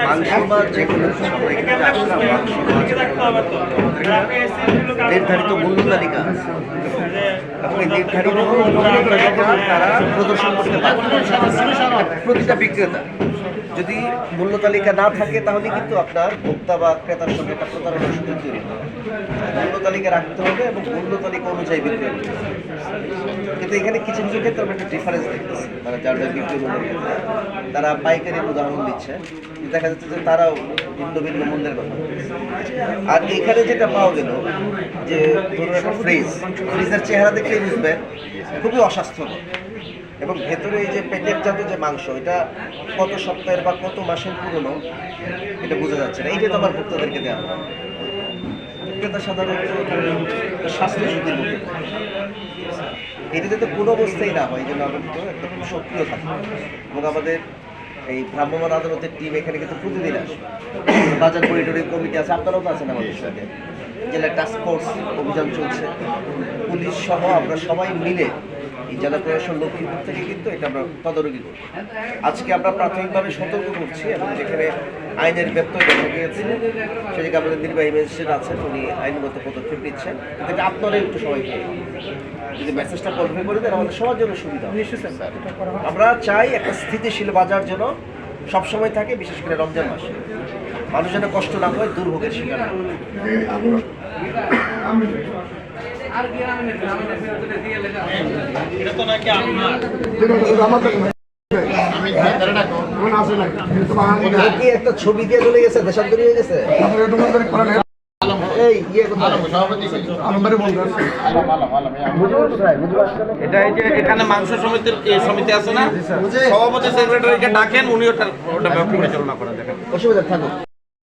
মাংস বা যে কোনো নির্ধারিত মূল্য তালিকা এবং নির্ধারিত মূল্য তালিকা তারা প্রদর্শন করতে প্রতিটা বিক্রেতা। যদি মূল্য তালিকা না থাকে, তাহলে কিন্তু আপনার ভোক্তা বা ক্রেতার সঙ্গে একটা প্রতারণার সুযোগ তৈরি হবে। মূল্য তালিকা রাখতে হবে এবং মূল্য তালিকা অনুযায়ী বিক্রি হবে। কিন্তু এখানে কিছু কিছু ক্ষেত্রে আমরা একটা ডিফারেন্স দেখতেছি। তারা যারা বিক্রি মূল্যের তারা পাইকারির উদাহরণ দিচ্ছে। দেখা যাচ্ছে যে তারাও ভিন্ন ভিন্ন মূল্যের কথা। আর এখানে যেটা পাওয়া গেল, যে ধরুন একটা ফ্রিজ ফ্রিজের চেহারা দেখলে বুঝবেন, খুবই অস্বাস্থ্যকর। এবং ভেতরে এই যে পেটের জাত যে মাংস, এটা কত সপ্তাহের বা কত মাসের পুরনো, এটা বোঝা যাচ্ছে না। এইটা তো আমার ভক্তদেরকে দেওয়া হয়। সাধারণত স্বাস্থ্য ঝুঁকির মধ্যে এটা যাতে কোনো অবস্থায় না হয় এই জন্য কিন্তু একটা সক্রিয় থাকি। এবং আমাদের এই ভ্রাম্যমান আদালতের টিম এখানে কিন্তু প্রতিদিন আসে। বাজার মনিটরিং কমিটি আছে আপনারাও তো আছেন আমাদের সাথে। জেলা টাস্ক ফোর্স অভিযান চলছে। পুলিশ সহ আমরা সবাই মিলে এই জেলা প্রশাসন লক্ষ্মীপুর থেকে কিন্তু এটা আমরা তদারকি করি আজকে আমরা প্রাথমিকভাবে সতর্ক করছি এবং যেখানে আইনের ব্যত্যয় দেখা গিয়েছে সেদিকে আমাদের নির্বাহী ম্যাজিস্ট্রেট আছেন উনি আইনগত পদক্ষেপ নিচ্ছেন। কিন্তু এটা আপনারা একটু সবাইকে যদি মেসেজটা কনভে করে দেন আমাদের সবার জন্য সুবিধা হবে। আমরা চাই একটা স্থিতিশীল বাজার যেন সবসময় থাকে বিশেষ করে রমজান মাসে। মানুষ যেন কষ্ট না হয় দুর্ভোগের শিকার। এটা তো নাকি আপনার। আমাদের আসে না কিন্তু বাঙালি ও কি একটা ছবি দিয়ে চলে গেছে? দেশান্তরি হয়ে গেছে? আপনার একটু করে করেন এই ইয়ে? এটা এই যে এখানে মাংস সমিতির সমিতি আছে না? সভাপতি সেক্রেটারিকে ডাকেন উনি ওটা ওটা পরিচালনা করেন দেখেন। অসুবিধা থাকুক।